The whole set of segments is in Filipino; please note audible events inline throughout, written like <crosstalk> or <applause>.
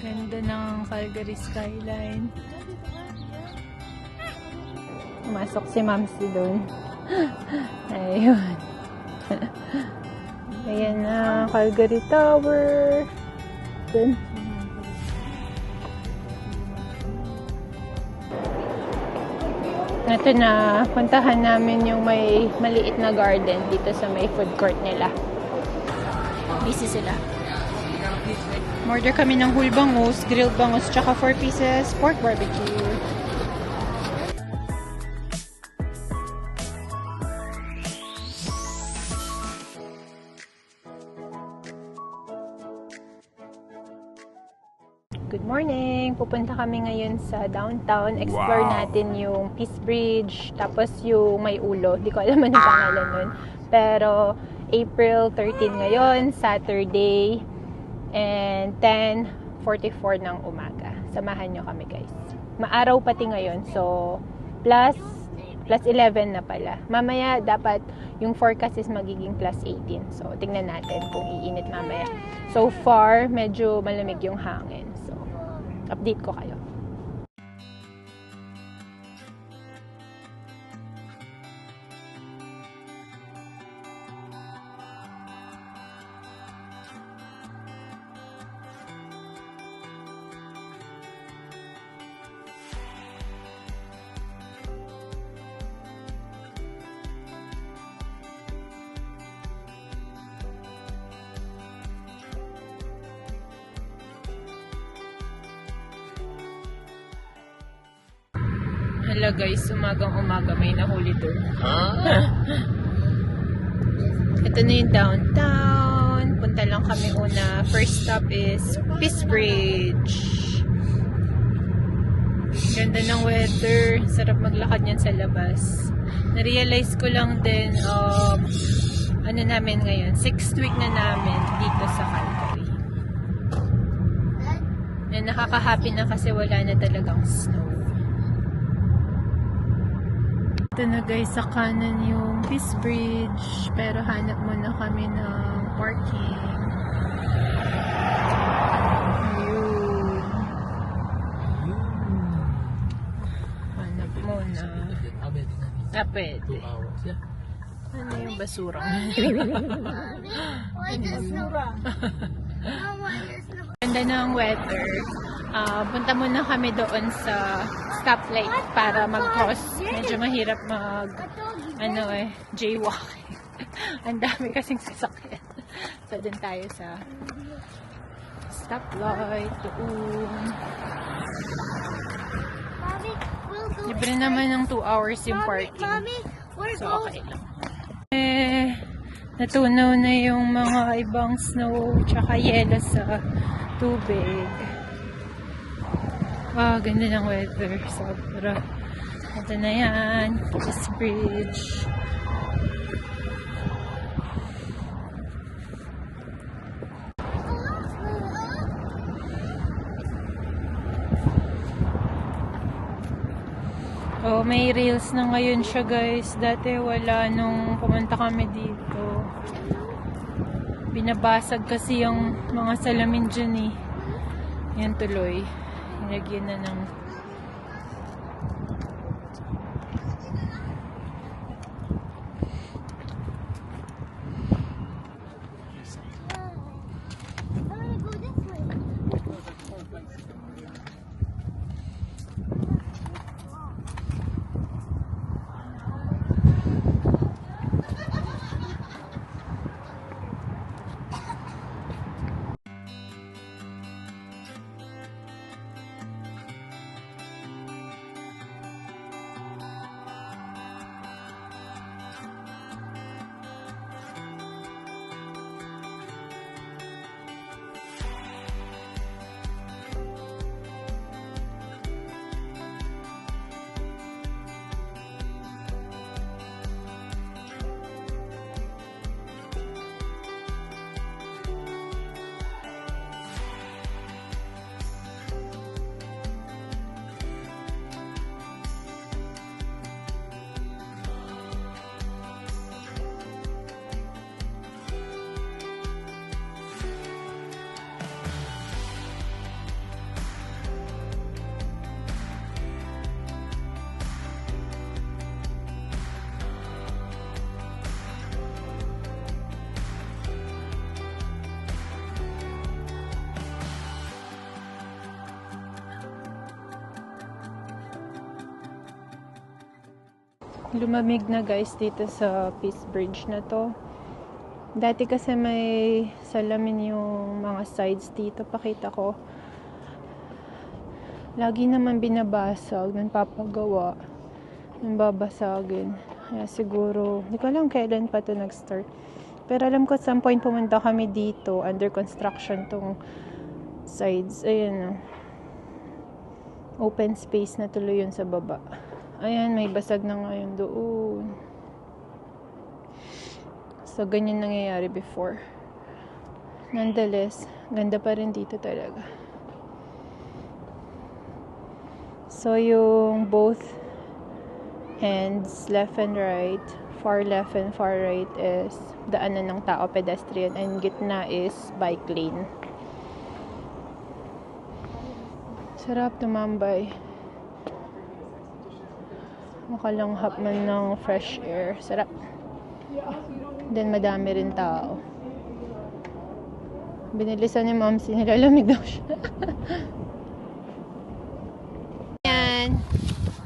Ganda ng Calgary skyline. Pumasok si Mamsi doon. <gasps> Ayun. <laughs> Ayan na, Calgary Tower. Doon. Ito na, puntahan namin yung may maliit na garden dito sa may food court nila. Busy sila. Order kami ng whole bangus, grilled bangus, tsaka 4 pieces pork barbecue. Good morning! Pupunta kami ngayon sa downtown. Explore Wow. natin yung Peace Bridge, tapos yung may ulo. Di ko alam ano pangalan nun. Pero April 13 ngayon, Saturday, and 10.44 ng umaga. Samahan nyo kami guys. Maaraw pati ngayon, so plus plus 11 na pala. Mamaya dapat yung forecast is magiging plus 18. So tingnan natin kung iinit mamaya. So far, medyo malamig yung hangin. So update ko kayo. Hala guys, umagang umaga may nahuli doon. <laughs> Ito na yung downtown. Punta lang kami una. First stop is Peace Bridge. Ganda ng weather. Sarap maglakad yan sa labas. Na-realize ko lang din, um, ano namin ngayon, sixth week na namin dito sa Calgary. Na nakaka-happy na kasi wala na talagang snow. Ito na guys, sa kanan yung Peace Bridge. Pero hanap muna kami ng parking. Ayun. Hanap muna. Ah, pwede. Ano yung basura? Ganda ng weather. Ah, punta muna kami doon sa stoplight para mag-cross. Medyo mahirap mag ano eh, jaywalking. <laughs> Ang dami kasing sasakyan. So, dun tayo sa stoplight. Doon. Libre naman ng 2 hours yung parking. So, okay lang. Eh, natunaw na yung mga ibang snow tsaka yelo sa tubig. Wow, ganda ng weather. Sobra. Ito na yan. This bridge. Oh, may reels na ngayon siya guys. Dati wala nung pumunta kami dito. Binabasag kasi yung mga salamin dyan eh. Yan tuloy. Nilagyan na ng lumamig na guys dito sa Peace Bridge na to. Dati kasi may salamin yung mga sides dito. Pakita ko. Lagi naman binabasag ng papagawa. Yung babasagin. Kaya siguro, hindi ko alam kailan pa to nag-start. Pero alam ko at some point pumunta kami dito. Under construction tong sides. Ayan o. Open space na tuloy yun sa baba. Ayan, may basag na ngayon doon. So, ganyan nangyayari before. Nonetheless, ganda pa rin dito talaga. So, yung both ends, left and right, far left and far right is daanan ng tao, pedestrian, and gitna is bike lane. Sarap tumambay. Makalanghap man ng fresh air. Sarap. Then madami rin tao. Binilisan ni mom, sinilalamig daw siya. <laughs> Yan.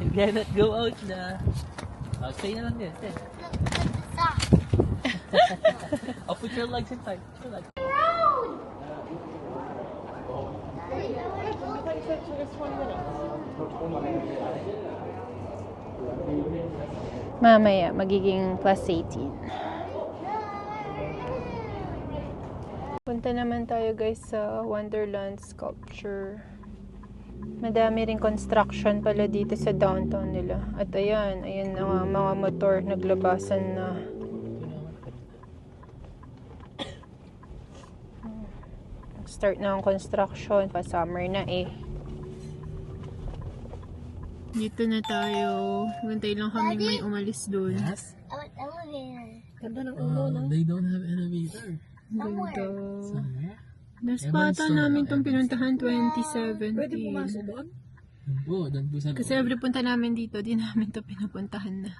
You cannot go out na. Oh, stay na lang din. Stay. I'll <laughs> put your legs inside. Your legs. Mamaya, magiging plus 18. Punta naman tayo guys sa Wonderland Sculpture. Madami rin construction pala dito sa downtown nila. At ayan, ayan na mga motor naglabasan na. Start na ang construction, pa summer na eh. Dito na tayo. Gantay lang kami may umalis doon. Yes? I want elevator. Ganda ng ulo, no? They don't have elevator. Ganda. Somewhere? Naspatan namin itong pinuntahan 2017. doon? Oo, doon po sa Kasi every punta namin dito, di namin to pinupuntahan na.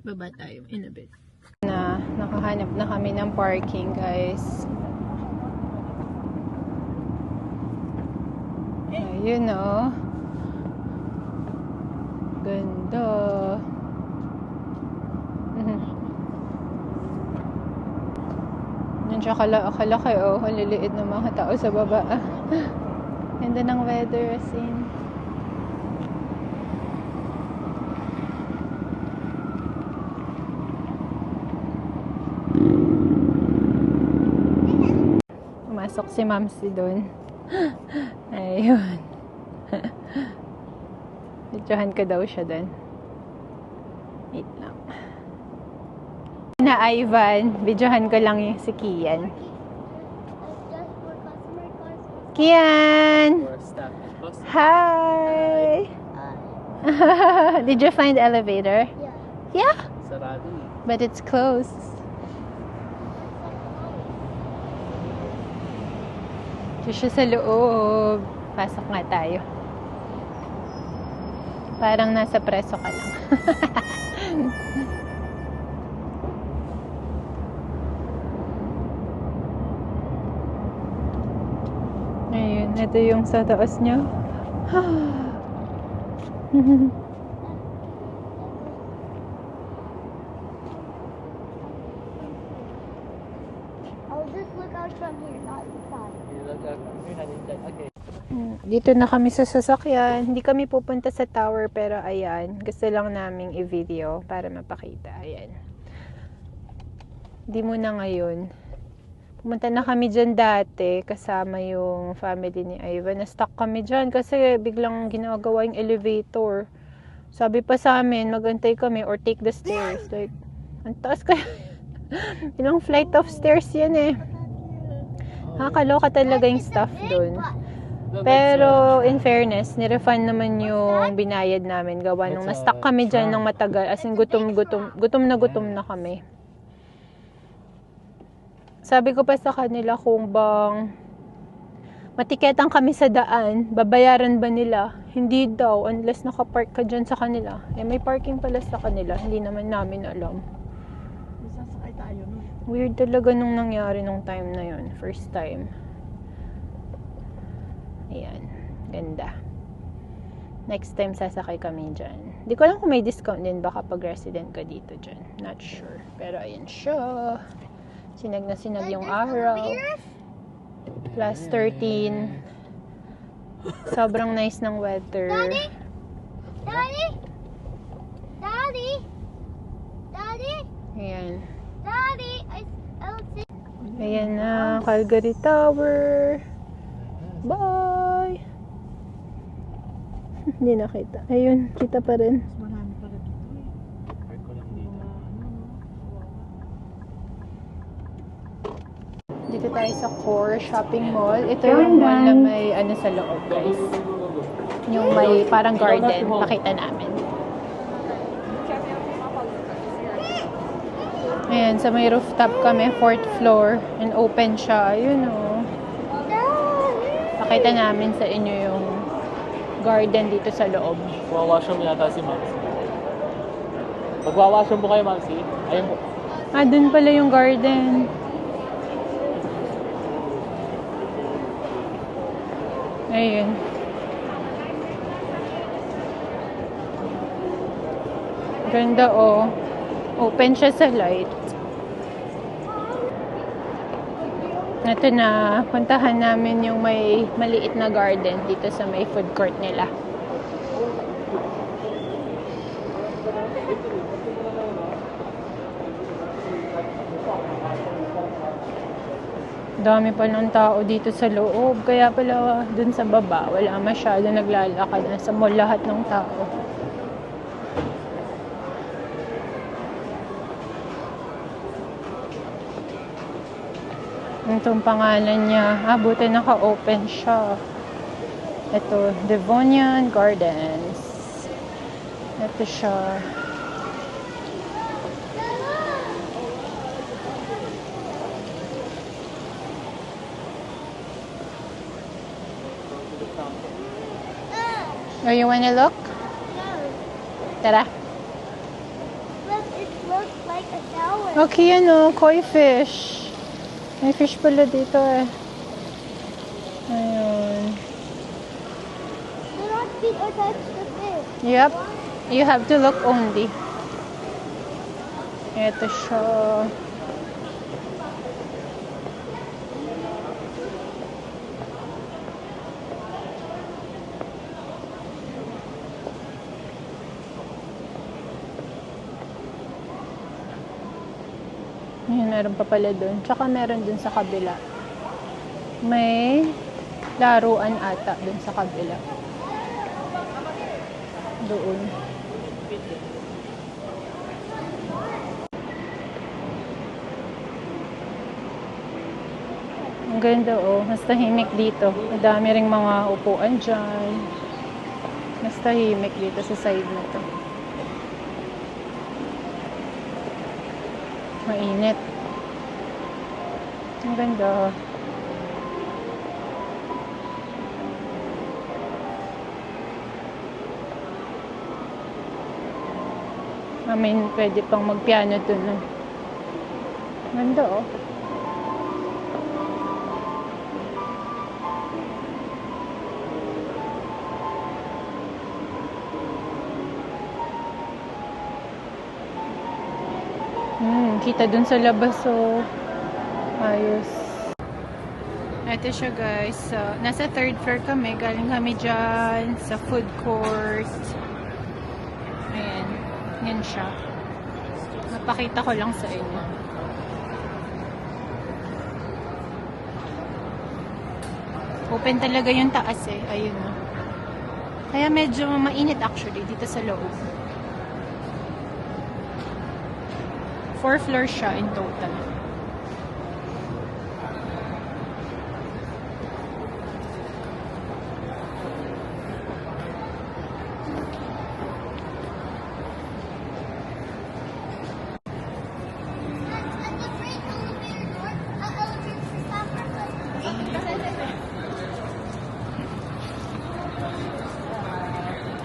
Baba tayo in a bit. Na, nakahanap na kami ng parking, guys. Ayun, oh. Ganda. Mhm. Yan siya kala kalaki, oh. Ang ng mga tao sa baba. <laughs> Ganda ng weather as in. Pumasok si Mamsi doon. <gasps> Ayun. Videohan ko daw siya doon. Wait lang. Na Ivan, videohan ko lang yung si Kian. Kian! Hi! <laughs> Did you find the elevator? yeah. Yeah, Sarado but it's closed. Ito siya sa loob. Pasok nga tayo. Parang nasa preso ka lang. <laughs> Ayun, ito yung sa taas niya. <sighs> <laughs> I'll just look out from here, not inside. You look up. You're not inside. Okay. Mm, Dito na kami sa sasakyan. Hindi kami pupunta sa tower pero ayan, gusto lang naming i-video para mapakita. Ayan. Hindi muna ngayon. Pumunta na kami dyan dati kasama yung family ni Ivan. Na-stuck kami dyan kasi biglang ginagawa yung elevator. Sabi pa sa amin, magantay kami or take the stairs. Like, ang taas kaya. <laughs> Ilang flight of stairs yan eh. Nakakaloka talaga yung staff doon. Pero in fairness, nirefund naman yung binayad namin gawa nung na-stuck kami dyan charm. ng matagal. As in gutom, gutom, gutom na gutom na kami. Sabi ko pa sa kanila kung bang matiketan kami sa daan, babayaran ba nila? Hindi daw, unless nakapark ka dyan sa kanila. Eh, may parking pala sa kanila, hindi naman namin alam. Sasakay tayo, no? Weird talaga nung nangyari nung time na yun. First time. Ayan. Ganda. Next time sasakay kami dyan. Di ko alam kung may discount din ba kapag resident ka dito dyan. Not sure. Pero ayan siya. Sinag na sinag yung araw. Plus 13. Sobrang nice ng weather. Daddy? Daddy? Daddy? Daddy? Ayan. Daddy? I, I'll see. Ayan na. Calgary Tower. Bye! Hindi nakita. Ayun, kita pa rin. Marami pala dito eh. Ko lang dito. Dito tayo sa Core Shopping Mall. Ito yung mall na may ano sa loob, guys. Yung may parang garden. Pakita namin. Ayan, sa may rooftop kami, fourth floor. And open siya. Ayun o. Pakita namin sa inyo yung garden dito sa loob. Magwa-washroom yata si Mamsi. Magwa-washroom po kayo, Mamsi. Ayun po. Ah, dun pala yung garden. Ayun. Ganda oh. Open siya sa light. Ito na, puntahan namin yung may maliit na garden dito sa may food court nila. Dami pa ng tao dito sa loob. Kaya pala dun sa baba, wala masyado naglalakad. Nasa mall lahat ng tao. Itong pangalan niya. Ah, buti naka-open siya. Ito, Devonian Gardens. Ito siya. Oh, you wanna look? No. Tara. Look, it looks like a shower. Okay, ano, koi fish. May fish pala dito eh. Ayun. Do not feed or touch the fish. Yep. You have to look only. Ito siya. Meron pa pala dun. Tsaka meron dun sa kabila. May laruan ata dun sa kabila. Doon. Ang ganda oh. Mas tahimik dito. Madami ring mga upuan dyan. Mas tahimik dito sa side na to. Mainit. Ang ganda. I mean, pwede pang magpiano dun. ah. Ganda oh. Hmm, kita dun sa labas oh. Ayos. Ito siya guys. So, nasa third floor kami. Galing kami dyan sa food court. Ayan. Yan siya. Napakita ko lang sa inyo. Open talaga yung taas eh. Ayun oh. Kaya medyo mainit actually dito sa loob. Four floors siya in total. At the freight elevator door, uh, elevator stop.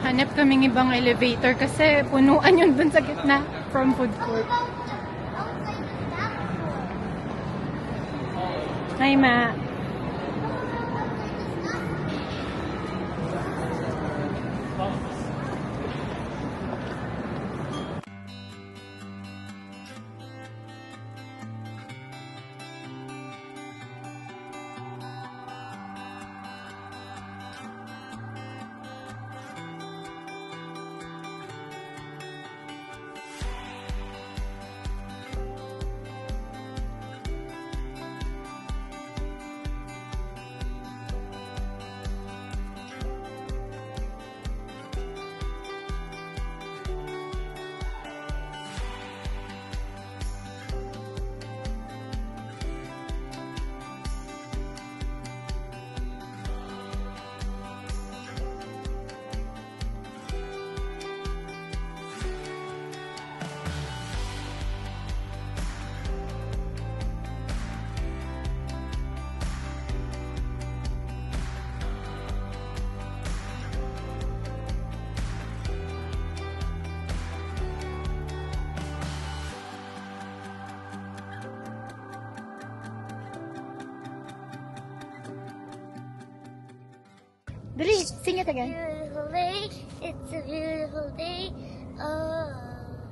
Hanap kaming ibang elevator kasi punuan yun dun sa gitna from food court. Hi, Ma. Sing it again. Beautiful day. It's a beautiful day. Oh.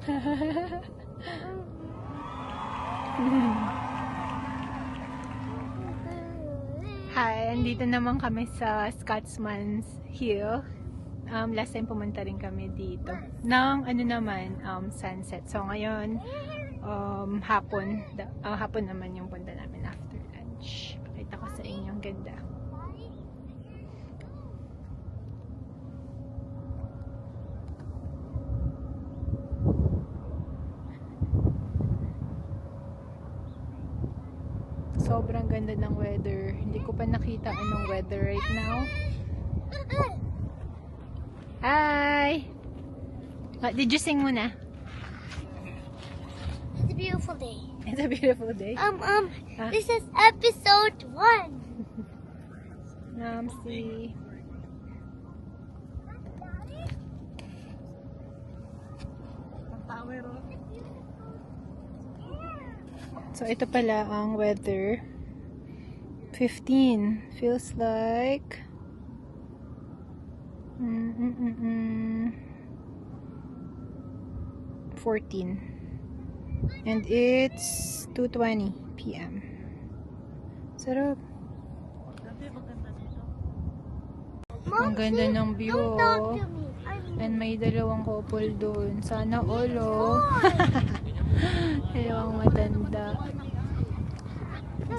<laughs> Hi, andito naman kami sa Scotsman's Hill. Um, last time pumunta rin kami dito. Nang ano naman, um, sunset. So ngayon, um, hapon. Ah, hapon naman yung punta namin after lunch. Pakita ko sa inyo, ang ganda. Sobrang ganda ng weather. Hindi ko pa nakita anong weather right now. Hi! What, did you sing muna? It's a beautiful day. It's a beautiful day. Um, um, Ah. this is episode one. <laughs> Um, si... So, ito pala ang weather. 15. Feels like... Mm, mm, mm, mm. 14. And it's 2.20 p.m. Sarap. Ang ganda ng view, oh. And may dalawang couple doon. Sana all, oh. <laughs> dalawang matanda.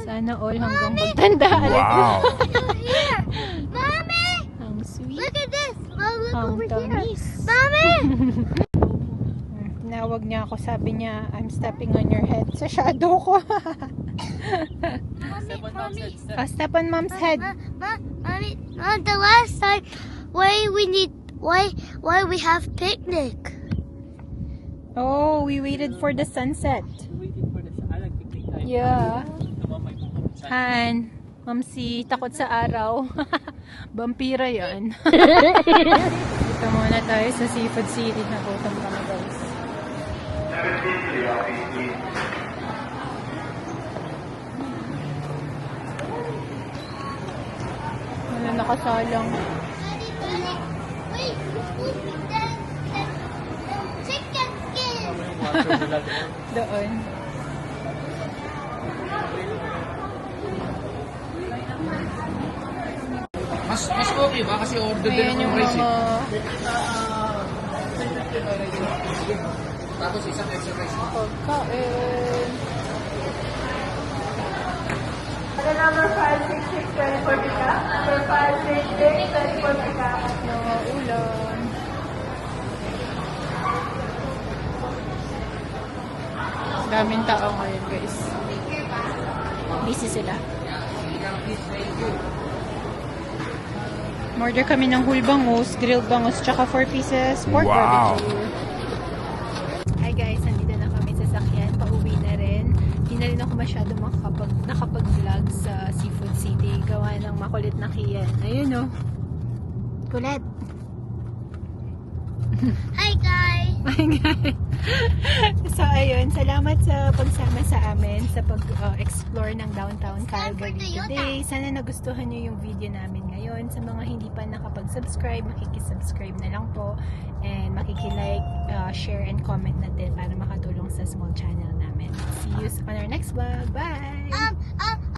Sana all hanggang pagtanda. Wow. here. <laughs> Mommy, Ang sweet. look at this. Mom, look Ang over here. tamis. Mommy. <laughs> Tinawag niya ako. Sabi niya, I'm stepping on your head. Sa shadow ko. <laughs> Mommy, Step on mom's mommy. head, step. oh, step on mom's head. Ma, ma, mommy, mom, the last time, why we need, why, why we have picnic? Oh, we waited for the sunset. Waiting for the sun. I like picnic time. Yeah. Han, Mamsi, takot sa araw. <laughs> Vampira yan. <laughs> Dito muna tayo sa Seafood City. Nagutom kami guys. Wala nakasalang. <laughs> Daddy, daddy, wait, who's the, the, the chicken skin? Water bulag. Doon. Mas okay ba kasi order din ako yung ng rice. mga... eh. Tapos isang extra rice. Pagkain. Ano number 566 24 pika? Number 566 24 pika. Mga ulam. Daming tao ngayon guys. Busy sila. Order kami ng whole bangus, grilled bangus, tsaka 4 pieces pork Wow. barbecue. Hi guys, nandito na kami sa sakyan. Pauwi na rin. Hindi na rin ako masyado makakapag, nakapag-vlog sa Seafood City. Gawa ng makulit na kiyan. Ayun oh. Kulit. <laughs> Hi guys. My God. <laughs> so, ayun. Salamat sa pagsama sa amin sa pag-explore ng downtown Calgary today. Sana nagustuhan nyo yung video namin ngayon. Sa mga hindi pa nakapag-subscribe, makikisubscribe na lang po. And makikilike, uh, share, and comment na din para makatulong sa small channel namin. See you on our next vlog. Bye! Um,